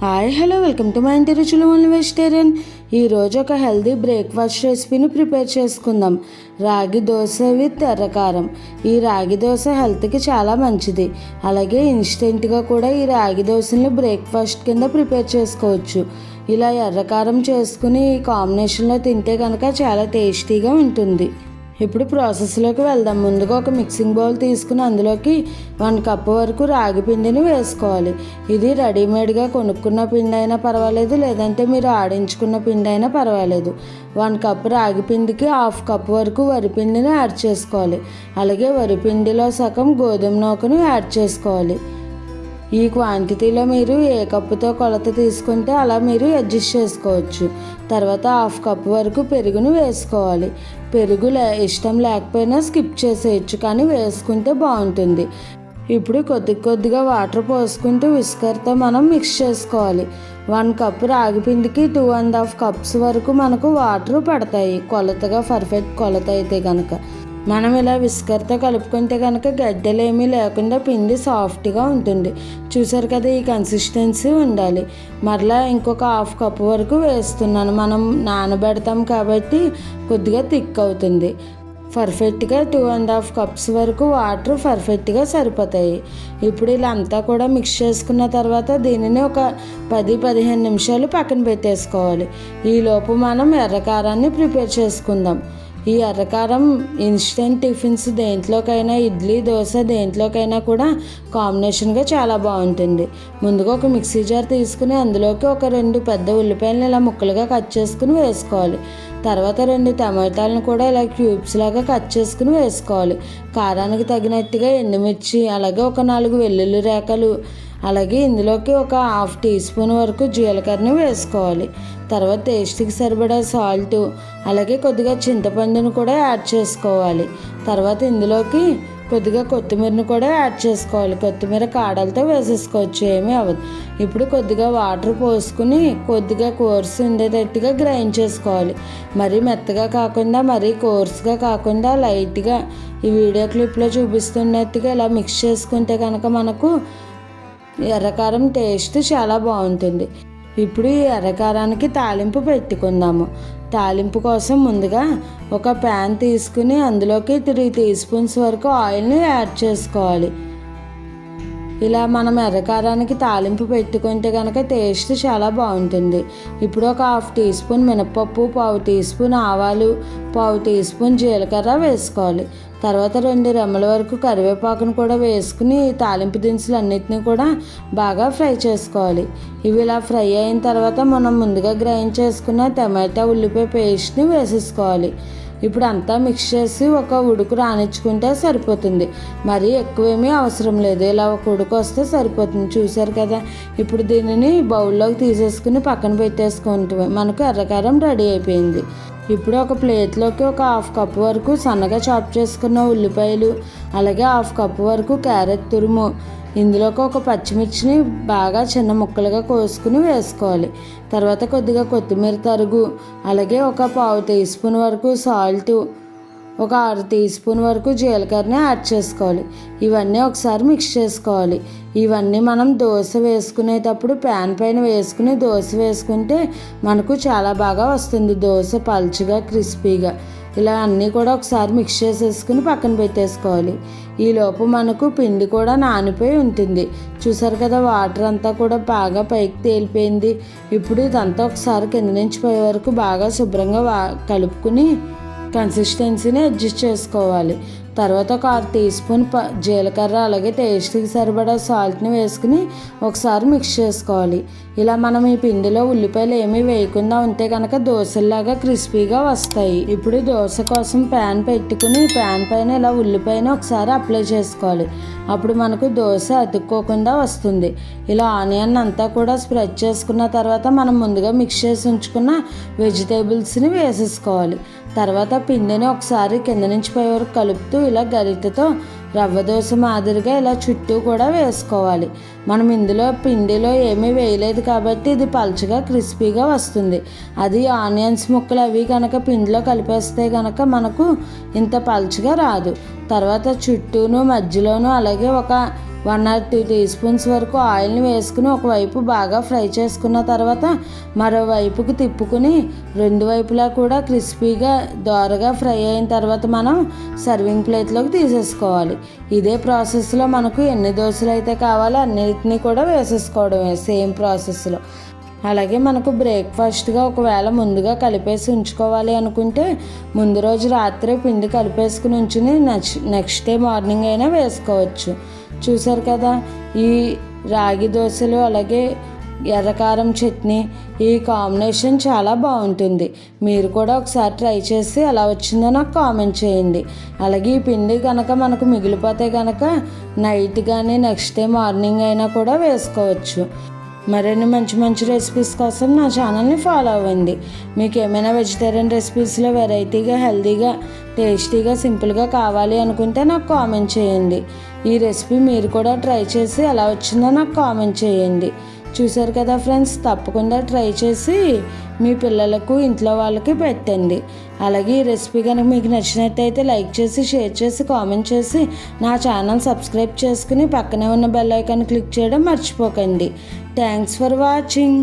Hi hello welcome to మా ఇంటి రుచులు ఓన్లీ వెజిటేరియన్ ఈరోజు ఒక హెల్దీ బ్రేక్ఫాస్ట్ రెసిపీని ప్రిపేర్ చేసుకుందాం. రాగి దోశ విత్ ఎర్రకారం ఈ రాగి దోశ హెల్త్కి చాలా మంచిది. అలాగే ఇన్స్టెంట్గా కూడా ఈ రాగి దోశని బ్రేక్ఫాస్ట్ కింద ప్రిపేర్ చేసుకోవచ్చు. ఇలా ఎర్రకారం చేసుకుని ఈ కాంబినేషన్లో తింటే కనుక చాలా టేస్టీగా ఉంటుంది. ఇప్పుడు ప్రాసెస్లోకి వెళ్దాం. ముందుగా ఒక మిక్సింగ్ బౌల్ తీసుకుని అందులోకి వన్ కప్ వరకు రాగి పిండిని వేసుకోవాలి. ఇది రెడీమేడ్గా కొనుక్కున్న పిండి అయినా పర్వాలేదు లేదంటే మీరు ఆడించుకున్న పిండి అయినా పర్వాలేదు. వన్ కప్ రాగి పిండికి హాఫ్ కప్ వరకు వరిపిండిని యాడ్ చేసుకోవాలి. అలాగే వరిపిండిలో సగం గోధుమ నూకను యాడ్ చేసుకోవాలి. ఈ క్వాంటిటీలో మీరు ఏ కప్పుతో కొలత తీసుకుంటే అలా మీరు అడ్జస్ట్ చేసుకోవచ్చు. తర్వాత హాఫ్ కప్ వరకు పెరుగును వేసుకోవాలి. పెరుగు లే ఇష్టం లేకపోయినా స్కిప్ చేసేయచ్చు కానీ వేసుకుంటే బాగుంటుంది. ఇప్పుడు కొద్ది కొద్దిగా వాటర్ పోసుకుంటూ విస్కర్తో మనం మిక్స్ చేసుకోవాలి. వన్ కప్ రాగి పిండికి టూ అండ్ హాఫ్ కప్స్ వరకు మనకు వాటర్ పడతాయి. కొలతగా పర్ఫెక్ట్ కొలత అయితే కనుక మనం ఇలా విస్కర్తో కలుపుకుంటే కనుక గడ్డలు ఏమీ లేకుండా పిండి సాఫ్ట్గా ఉంటుంది. చూసారు కదా ఈ కన్సిస్టెన్సీ ఉండాలి. మరలా ఇంకొక హాఫ్ కప్ వరకు వేస్తున్నాను. మనం నానబెడతాం కాబట్టి కొద్దిగా థిక్ అవుతుంది. పర్ఫెక్ట్గా టూ అండ్ హాఫ్ కప్స్ వరకు వాటర్ పర్ఫెక్ట్గా సరిపోతాయి. ఇప్పుడు ఇలా అంతా కూడా మిక్స్ చేసుకున్న తర్వాత దీనిని ఒక పది పదిహేను నిమిషాలు పక్కన పెట్టేసుకోవాలి. ఈలోపు మనం ఎర్రకారాన్ని ప్రిపేర్ చేసుకుందాం. ఈ ఎర్రకారం ఇన్స్టెంట్ టిఫిన్స్ దేంట్లోకైనా ఇడ్లీ దోశ దేంట్లోకైనా కూడా కాంబినేషన్గా చాలా బాగుంటుంది. ముందుగా ఒక మిక్సీ జార్ తీసుకుని అందులోకి ఒక రెండు పెద్ద ఉల్లిపాయలను ఇలా ముక్కలుగా కట్ చేసుకుని వేసుకోవాలి. తర్వాత రెండు టమాటాలను కూడా ఇలా క్యూబ్స్ లాగా కట్ చేసుకుని వేసుకోవాలి. కారానికి తగినట్టుగా ఎండుమిర్చి అలాగే ఒక నాలుగు వెల్లుల్లి రేఖలు అలాగే ఇందులోకి ఒక హాఫ్ టీ స్పూన్ వరకు జీలకర్రని వేసుకోవాలి. తర్వాత టేస్ట్కి సరిపడా సాల్ట్ అలాగే కొద్దిగా చింతపండును కూడా యాడ్ చేసుకోవాలి. తర్వాత ఇందులోకి కొద్దిగా కొత్తిమీరని కూడా యాడ్ చేసుకోవాలి. కొత్తిమీర కాడలతో వేసేసుకోవచ్చు ఏమీ అవ్వదు. ఇప్పుడు కొద్దిగా వాటర్ పోసుకుని కొద్దిగా కోర్స్ ఉండేటట్టుగా గ్రైండ్ చేసుకోవాలి. మరీ మెత్తగా కాకుండా మరీ కోర్స్గా కాకుండా లైట్గా ఈ వీడియో క్లిప్లో చూపిస్తున్నట్టుగా ఇలా మిక్స్ చేసుకుంటే కనుక మనకు ఎర్రకారం టేస్ట్ చాలా బాగుంటుంది. ఇప్పుడు ఈ ఎర్రకారానికి తాలింపు పెట్టుకుందాము. తాలింపు కోసం ముందుగా ఒక ప్యాన్ తీసుకుని అందులోకి త్రీ టీ స్పూన్స్ వరకు ఆయిల్ని యాడ్ చేసుకోవాలి. ఇలా మనం ఎర్రకారానికి తాలింపు పెట్టుకుంటే కనుక టేస్ట్ చాలా బాగుంటుంది. ఇప్పుడు ఒక హాఫ్ టీ స్పూన్ మినపప్పు పావు టీ స్పూన్ ఆవాలు పావు టీ స్పూన్ జీలకర్ర వేసుకోవాలి. తర్వాత రెండు రెమ్మల వరకు కరివేపాకును కూడా వేసుకుని తాలింపు దినుసులు అన్నిటిని కూడా బాగా ఫ్రై చేసుకోవాలి. ఇవి ఇలా ఫ్రై అయిన తర్వాత మనం ముందుగా గ్రైండ్ చేసుకున్న టమాటా ఉల్లిపాయ పేస్ట్ని వేసేసుకోవాలి. ఇప్పుడు అంతా మిక్స్ చేసి ఒక ఉడుకు రానిచ్చుకుంటే సరిపోతుంది. మరీ ఎక్కువేమీ అవసరం లేదు. ఇలా ఒక ఉడుకు వస్తే సరిపోతుంది. చూసారు కదా? ఇప్పుడు దీనిని బౌల్లోకి తీసేసుకుని పక్కన పెట్టేసుకుంటే మనకు ఎర్రకారం రెడీ అయిపోయింది. ఇప్పుడు ఒక ప్లేట్లోకి ఒక హాఫ్ కప్ వరకు సన్నగా చాప్ చేసుకున్న ఉల్లిపాయలు అలాగే హాఫ్ కప్ వరకు క్యారెట్ తురుము ఇందులోకి ఒక పచ్చిమిర్చిని బాగా చిన్న ముక్కలుగా కోసుకుని వేసుకోవాలి. తర్వాత కొద్దిగా కొత్తిమీర తరుగు అలాగే ఒక పావు టీ స్పూన్ వరకు సాల్ట్ ఒక ఆరు టీ స్పూన్ వరకు జీలకర్రని యాడ్ చేసుకోవాలి. ఇవన్నీ ఒకసారి మిక్స్ చేసుకోవాలి. ఇవన్నీ మనం దోశ వేసుకునేటప్పుడు ప్యాన్ పైన వేసుకుని దోశ వేసుకుంటే మనకు చాలా బాగా వస్తుంది. దోశ పల్చగా క్రిస్పీగా. ఇలా అన్నీ కూడా ఒకసారి మిక్స్ చేసేసుకుని పక్కన పెట్టేసుకోవాలి. ఈలోపు మనకు పిండి కూడా నానిపోయి ఉంటుంది. చూసారు కదా వాటర్ అంతా కూడా బాగా పైకి తేలిపోయింది. ఇప్పుడు ఇదంతా ఒకసారి కింద నుంచి పోయే వరకు బాగా శుభ్రంగా వా కలుపుకుని కన్సిస్టెన్సీని అడ్జస్ట్ చేసుకోవాలి. తర్వాత ఒక ఆరు టీ స్పూన్ ప జీలకర్ర అలాగే టేస్ట్కి సరిపడా సాల్ట్ని వేసుకుని ఒకసారి మిక్స్ చేసుకోవాలి. ఇలా మనం ఈ పిండిలో ఉల్లిపాయలు ఏమీ వేయకుండా ఉంటే కనుక దోశల్లాగా క్రిస్పీగా వస్తాయి. ఇప్పుడు దోశ కోసం ప్యాన్ పెట్టుకుని ప్యాన్ పైన ఇలా ఉల్లిపాయని ఒకసారి అప్లై చేసుకోవాలి. అప్పుడు మనకు దోశ అతుక్కోకుండా వస్తుంది. ఇలా ఆనియన్ అంతా కూడా స్ప్రెడ్ చేసుకున్న తర్వాత మనం ముందుగా మిక్స్ చేసి ఉంచుకున్న వెజిటేబుల్స్ని వేసేసుకోవాలి. తర్వాత పిండిని ఒకసారి కింద నుంచి పై వరకు కలుపుతూ ఇలా గరిటెతో రవ్వ దోశ మాదిరిగా ఇలా చుట్టూ కూడా వేసుకోవాలి. మనం ఇందులో పిండిలో ఏమీ వేయలేదు కాబట్టి ఇది పలుచగా క్రిస్పీగా వస్తుంది. అది ఆనియన్స్ ముక్కలు అవి కనుక పిండిలో కలిపేస్తే కనుక మనకు ఇంత పలుచగా రాదు. తర్వాత చుట్టూను మధ్యలోను అలాగే ఒక one or two teaspoons వరకు ఆయిల్ని వేసుకుని ఒకవైపు బాగా ఫ్రై చేసుకున్న తర్వాత మరోవైపుకి తిప్పుకుని రెండు వైపులా కూడా క్రిస్పీగా దోరగా ఫ్రై అయిన తర్వాత మనం సర్వింగ్ ప్లేట్లోకి తీసేసుకోవాలి. ఇదే ప్రాసెస్లో మనకు ఎన్ని దోశలు అయితే కావాలో అన్నిటినీ కూడా వేసేసుకోవడమే సేమ్ ప్రాసెస్లో. అలాగే మనకు బ్రేక్ఫాస్ట్గా ఒకవేళ ముందుగా కలిపేసి ఉంచుకోవాలి అనుకుంటే ముందు రోజు రాత్రే పిండి కలిపేసుకుని ఉంచుని నెక్స్ట్ నెక్స్ట్ డే మార్నింగ్ అయినా వేసుకోవచ్చు. చూసారు కదా ఈ రాగి దోశలు అలాగే ఎర్రకారం చట్నీ ఈ కాంబినేషన్ చాలా బాగుంటుంది. మీరు కూడా ఒకసారి ట్రై చేసి ఎలా వచ్చిందో నాకు కామెంట్ చేయండి. అలాగే ఈ పిండి కనుక మనకు మిగిలిపోతే కనుక నైట్ కానీ నెక్స్ట్ డే మార్నింగ్ అయినా కూడా వేసుకోవచ్చు. మరిన్ని మంచి మంచి రెసిపీస్ కోసం నా ఛానల్ని ఫాలో అవ్వండి. మీకు ఏమైనా వెజిటేరియన్ రెసిపీస్లో వెరైటీగా హెల్తీగా టేస్టీగా సింపుల్గా కావాలి అనుకుంటే నాకు కామెంట్ చేయండి. ఈ రెసిపీ మీరు కూడా ట్రై చేసి ఎలా వచ్చిందో నాకు కామెంట్ చేయండి. చూసారు కదా ఫ్రెండ్స్ తప్పకుండా ట్రై చేసి మీ పిల్లలకు ఇంట్లో వాళ్ళకి పెట్టండి. అలాగే ఈ రెసిపీ కనుక మీకు నచ్చినట్టయితే లైక్ చేసి షేర్ చేసి కామెంట్ చేసి నా ఛానల్ సబ్స్క్రైబ్ చేసుకుని పక్కనే ఉన్న బెల్ ఐకాన్ క్లిక్ చేయడం మర్చిపోకండి. Thanks for watching.